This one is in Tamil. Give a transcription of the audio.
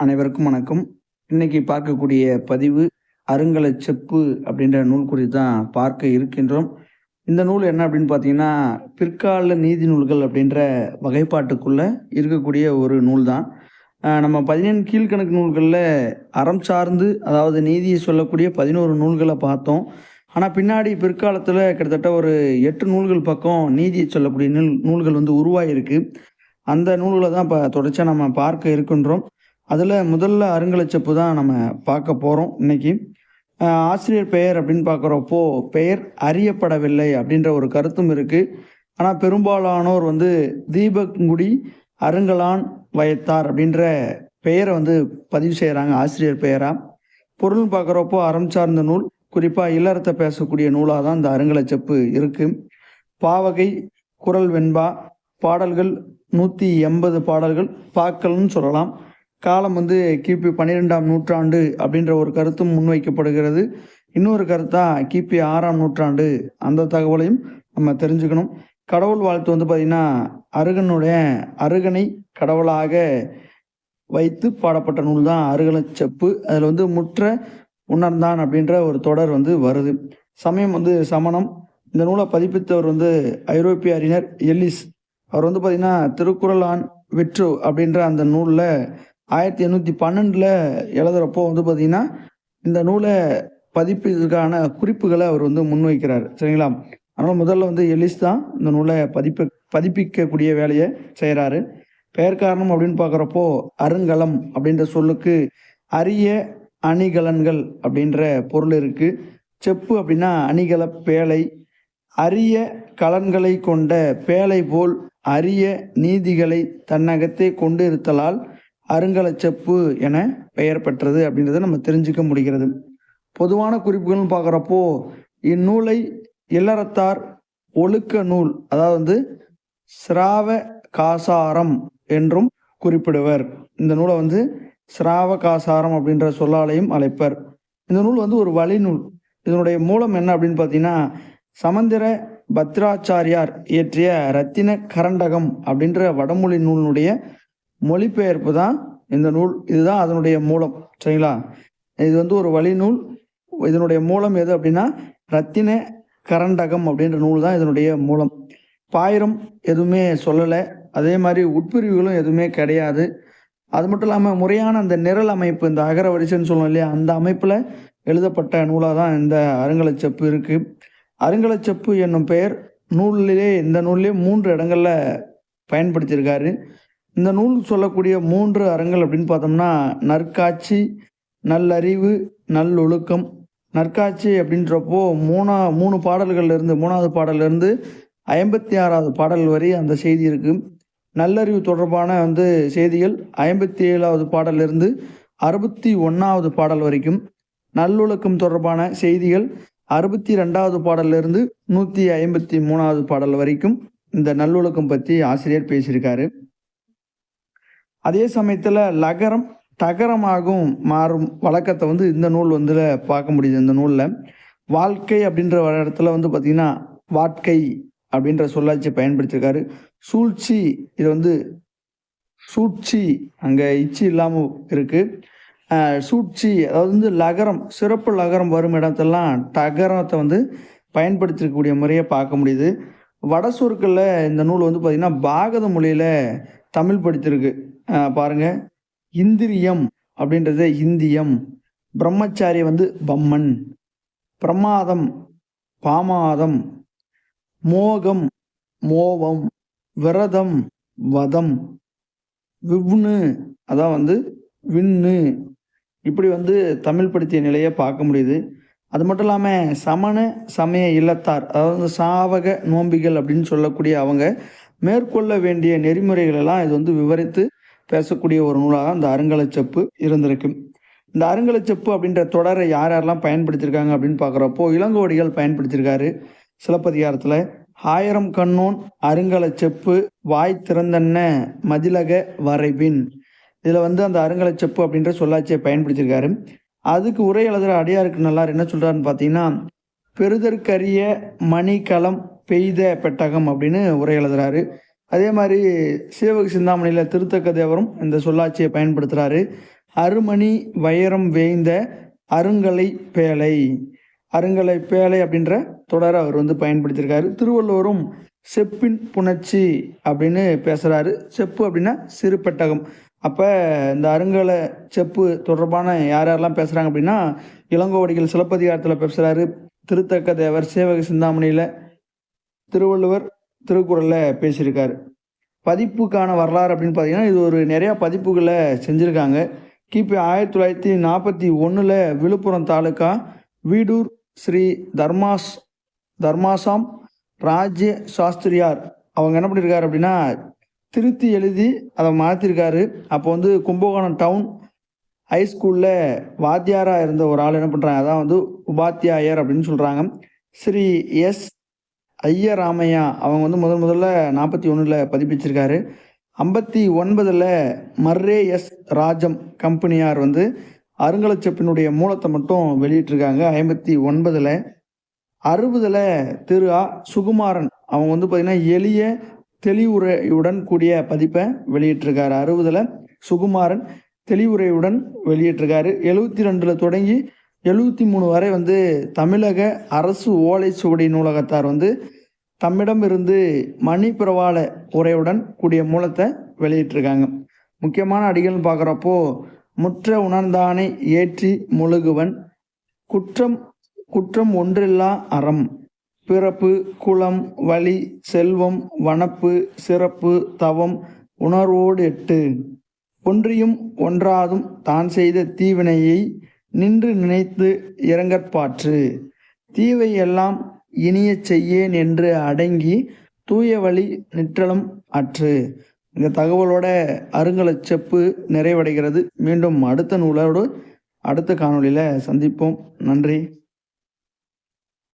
அனைவருக்கும் வணக்கம். இன்னைக்கு பார்க்கக்கூடிய பதிவு அருங்கல செப்பு அப்படின்ற நூல் குறித்து தான் பார்க்க இருக்கின்றோம். இந்த நூல் என்ன அப்படின்னு பார்த்தீங்கன்னா பிற்கால நீதி நூல்கள் அப்படின்ற வகைப்பாட்டுக்குள்ள இருக்கக்கூடிய ஒரு நூல் தான் நம்ம பதினேழு கீழ்கணக்கு நூல்களில் அறம் சார்ந்து அதாவது நீதியை சொல்லக்கூடிய பதினோரு நூல்களை பார்த்தோம். ஆனால் பின்னாடி பிற்காலத்தில் கிட்டத்தட்ட ஒரு எட்டு நூல்கள் பக்கம் நீதியை சொல்லக்கூடிய நூல் நூல்கள் வந்து உருவாகிருக்கு அந்த நூல்களை தான் இப்போ தொடர்ச்சியாக நம்ம பார்க்க இருக்கின்றோம். அதில் முதல்ல அருங்கலச்சப்பு தான் நம்ம பார்க்க போகிறோம் இன்னைக்கு. ஆசிரியர் பெயர் அப்படின்னு பார்க்குறப்போ பெயர் அறியப்படவில்லை அப்படின்ற ஒரு கருத்தும் இருக்குது ஆனால் பெரும்பாலானோர் வந்து தீபக்குடி அருங்கலான் வயத்தார் அப்படின்ற பெயரை வந்து பதிவு செய்கிறாங்க ஆசிரியர் பெயராக பொருள் பார்க்குறப்போ அறம் சார்ந்த நூல் குறிப்பாக இல்லறத்தை பேசக்கூடிய நூலாக தான் இந்த அருங்கலச்சப்பு இருக்குது பாவகை குரல் வெண்பா பாடல்கள் நூற்றி எண்பது பாடல்கள் பாக்கள்னு சொல்லலாம். காலம் வந்து கிபி பன்னிரெண்டாம் நூற்றாண்டு அப்படின்ற ஒரு கருத்தும் முன்வைக்கப்படுகிறது. இன்னொரு கருத்தா கிபி ஆறாம் நூற்றாண்டு. அந்த தகவலையும் நம்ம தெரிஞ்சுக்கணும். கடவுள் வாழ்த்து வந்து பார்த்திங்கன்னா அருகனுடைய அருகனை கடவுளாக வைத்து பாடப்பட்ட நூல் தான் அருகலச்செப்பு. அதில் வந்து முற்ற உணர்ந்தான் அப்படின்ற ஒரு தொடர் வந்து வருது. சமயம் வந்து சமணம். இந்த நூலை பதிப்பித்தவர் வந்து ஐரோப்பிய அறிஞர் எல்லிஸ். அவர் வந்து பார்த்திங்கன்னா திருக்குறள் ஆன் விற்று அப்படின்ற அந்த நூலில் ஆயிரத்தி எண்ணூற்றி பன்னெண்டில் எழுதுகிறப்போ வந்து பார்த்திங்கன்னா இந்த நூலை பதிப்பதற்கான குறிப்புகளை அவர் வந்து முன்வைக்கிறார். சரிங்களா? அதனால் முதல்ல வந்து எலிஸ் தான் இந்த நூலை பதிப்ப பதிப்பிக்கக்கூடிய வேலையை செய்கிறாரு பெயர் காரணம் அப்படின்னு பார்க்குறப்போ அருங்கலம் அப்படின்ற சொல்லுக்கு அரிய அணிகலன்கள் அப்படின்ற பொருள் இருக்குது செப்பு அப்படின்னா அணிகல பேழை. அரிய கலன்களை கொண்ட பேழை போல் அரிய நீதிகளை தன்னகத்தே கொண்டு இருத்தலால் அருங்கலச்செப்பு என பெயர் பெற்றது அப்படின்றத நம்ம தெரிஞ்சுக்க முடிகிறது. பொதுவான குறிப்புகள்னு பார்க்குறப்போ இந்நூலை இல்லறத்தார் ஒழுக்க நூல் அதாவது வந்து சிராவ காசாரம் என்றும் குறிப்பிடுவர். இந்த நூலை வந்து சிராவ காசாரம் அப்படின்ற சொல்லாலையும் அழைப்பர். இந்த நூல் வந்து ஒரு வழிநூல் இதனுடைய மூலம் என்ன அப்படின்னு பார்த்தீங்கன்னா சமந்திர பத்ராச்சாரியார் இயற்றிய ரத்தின கரண்டகம் அப்படின்ற வடமொழி நூலினுடைய மொழிபெயர்ப்பு தான் இந்த நூல். இதுதான் அதனுடைய மூலம் சரிங்களா? இது வந்து ஒரு வழிநூல். இதனுடைய மூலம் எது அப்படின்னா ரத்தின கரண்டகம் அப்படின்ற நூல் தான் இதனுடைய மூலம். பாயிரம் எதுவுமே சொல்லலை. அதே மாதிரி உட்பிரிவுகளும் எதுவுமே கிடையாது. அது மட்டும் இல்லாமல் முறையான அந்த நிரல் அமைப்பு இந்த அகர வரிசைன்னு சொல்லணும் இல்லையா அந்த அமைப்பில் எழுதப்பட்ட நூலாக தான் இந்த அருங்கலச்செப்பு இருக்குது அருங்கலச்செப்பு என்னும் பெயர் நூலிலே இந்த நூல்லே மூன்று இடங்களில் பயன்படுத்தியிருக்காரு. இந்த நூல் சொல்லக்கூடிய மூன்று அறங்கள் அப்படின்னு பார்த்தோம்னா நற்காட்சி நல்லறிவு நல்லொழுக்கம். நற்காட்சி அப்படின்றப்போ மூணா மூணு பாடல்கள்லேருந்து மூணாவது பாடல்லேருந்து ஐம்பத்தி ஆறாவது பாடல் வரை அந்த செய்தி இருக்குது நல்லறிவு தொடர்பான வந்து செய்திகள் ஐம்பத்தி ஏழாவது பாடலிருந்து அறுபத்தி ஒன்றாவது பாடல் வரைக்கும். நல்லொழுக்கம் தொடர்பான செய்திகள் அறுபத்தி ரெண்டாவது பாடலிருந்து நூற்றி ஐம்பத்தி மூணாவது பாடல் வரைக்கும் இந்த நல்லொழுக்கம் பற்றி ஆசிரியர் பேசியிருக்காரு. அதே சமயத்தில் லகரம் தகரமாகவும் மாறும் வழக்கத்தை வந்து இந்த நூல் வந்து பார்க்க முடியுது. இந்த நூலில் வாழ்க்கை அப்படின்ற இடத்துல வந்து பார்த்திங்கன்னா வாட்கை அப்படின்ற சொல்லாட்சியை பயன்படுத்தியிருக்காரு சூழ்ச்சி இது வந்து சூழ்ச்சி அங்கே இச்சி இல்லாமல் இருக்குது சூழ்ச்சி அதாவது வந்து லகரம் சிறப்பு லகரம் வரும் இடத்தெல்லாம் தகரத்தை வந்து பயன்படுத்திருக்கக்கூடிய முறையை பார்க்க முடியுது. வட சொற்களில் இந்த நூல் வந்து பார்த்திங்கன்னா பாகத மொழியில் தமிழ் படித்திருக்கு. பாருங்க. இந்திரியம் அப்படின்றது இந்தியம். பிரம்மச்சாரி வந்து பம்மன். பிரமாதம் பாமாதம். மோகம் மோவம். விரதம் வதம். விவ்னு அதான் வந்து விண்ணு. இப்படி வந்து தமிழ் படுத்திய நிலையை பார்க்க முடியுது. அது மட்டும் இல்லாமல் சமண சமய இல்லத்தார் அதாவது சாவக நோம்பிகள் அப்படின்னு சொல்லக்கூடிய அவங்க மேற்கொள்ள வேண்டிய நெறிமுறைகளெல்லாம் இது வந்து விவரித்து பேசக்கூடிய ஒரு நூலாக அந்த அருங்கலச்செப்பு இருந்திருக்கு. இந்த அருங்கலச்செப்பு அப்படின்ற தொடரை யார் யாரெல்லாம் பயன்படுத்தியிருக்காங்க அப்படின்னு பார்க்குறப்போ இளங்கோடிகள் பயன்படுத்தியிருக்காரு சிலப்பதிகாரத்தில். ஆயிரம் கண்ணோன் அருங்கலச்செப்பு வாய் திறந்தன்ன மதிலக வரைபின் இதில் வந்து அந்த அருங்கலச்செப்பு அப்படின்ற சொல்லாட்சியை பயன்படுத்தியிருக்காரு. அதுக்கு உரை எழுதுகிற அடியாருக்கு நல்லார் என்ன சொல்கிறாருன்னு பார்த்தீங்கன்னா பெருதற்கரிய மணிக்கலம் பெய்த பெட்டகம் அப்படின்னு உரை எழுதுறாரு. அதே மாதிரி சேவக சிந்தாமணியில் திருத்தக்க தேவரும் இந்த சொல்லாட்சியை பயன்படுத்துகிறாரு அருமணி வைரம் வேய்ந்த அருங்கலை பேழை. அருங்கலை பேழை அப்படின்ற தொடரை அவர் வந்து பயன்படுத்தியிருக்காரு. திருவள்ளுவரும் செப்பின் புணர்ச்சி அப்படின்னு பேசுகிறாரு செப்பு அப்படின்னா சிறுபெட்டகம் அப்போ இந்த அருங்கலை செப்பு தொடர்பான யார் யாரெல்லாம் பேசுகிறாங்க அப்படின்னா இளங்கோவடிகள் சிலப்பதிகாரத்தில் பேசுகிறாரு திருத்தக்க தேவர் சேவக சிந்தாமணியில் திருவள்ளுவர் திருக்குறளில் பேசியிருக்காரு. பதிப்புக்கான வரலாறு அப்படின்னு பார்த்தீங்கன்னா இது ஒரு நிறையா பதிப்புகளை செஞ்சுருக்காங்க. கிபி ஆயிரத்தி தொள்ளாயிரத்தி நாற்பத்தி ஒன்றில் விழுப்புரம் தாலுக்கா வீடூர் ஸ்ரீ தர்மாஸ் தர்மாசாம் ராஜ்ய சாஸ்திரியார். அவங்க என்ன பண்ணியிருக்காரு அப்படின்னா திருத்தி எழுதி அதை மாற்றிருக்காரு அப்போ வந்து கும்பகோணம் டவுன் ஹைஸ்கூலில் வாத்தியாராக இருந்த ஒரு ஆள் என்ன பண்ணுறாங்க அதான் வந்து உபாத்தியாயர் அப்படின்னு சொல்கிறாங்க ஸ்ரீ எஸ் ஐயராமையா அவங்க வந்து முதல் முதல்ல நாற்பத்தி ஒன்றில் பதிப்பிச்சிருக்காரு. ஐம்பத்தி ஒன்பதில் மர்ரே எஸ் ராஜம் கம்பெனியார் வந்து அருங்கலச்செப்பினுடைய மூலத்தை மட்டும் வெளியிட்டிருக்காங்க. ஐம்பத்தி ஒன்பதில் அறுபதில் திரு ஆ. சுகுமாரன் அவங்க வந்து பார்த்திங்கன்னா எளிய தெளிவுரையுடன் கூடிய பதிப்பை வெளியிட்டிருக்காரு. அறுபதில் சுகுமாரன் தெளிவுரையுடன் வெளியிட்டிருக்காரு. எழுபத்தி ரெண்டில் தொடங்கி எழுபத்தி மூணு வரை வந்து தமிழக அரசு ஓலை சுவடி நூலகத்தார் வந்து தம்மிடம் இருந்து பிரவாள உரையுடன் கூடிய மூலத்தை வெளியிட்டிருக்காங்க. முக்கியமான அடிகள்னு பார்க்குறப்போ முற்ற உணர்ந்தானை ஏற்றி முழுகுவன் குற்றம் குற்றம் ஒன்றில்லா அறம் பிறப்பு குளம் வழி செல்வம் வனப்பு சிறப்பு தவம் உணர்வோடு எட்டு ஒன்றியும் ஒன்றாதும் தான் செய்த தீவினையை நின்று நினைத்து இறங்கற்பாற்று தீவை எல்லாம் இனிய செய்யேன் என்று அடங்கி தூய வழி நிற்றலும் அற்று. இந்த தகவலோட அருங்கலச் செப்பு நிறைவடைகிறது. மீண்டும் அடுத்த நூலோடு அடுத்த காணொளியில் சந்திப்போம். நன்றி.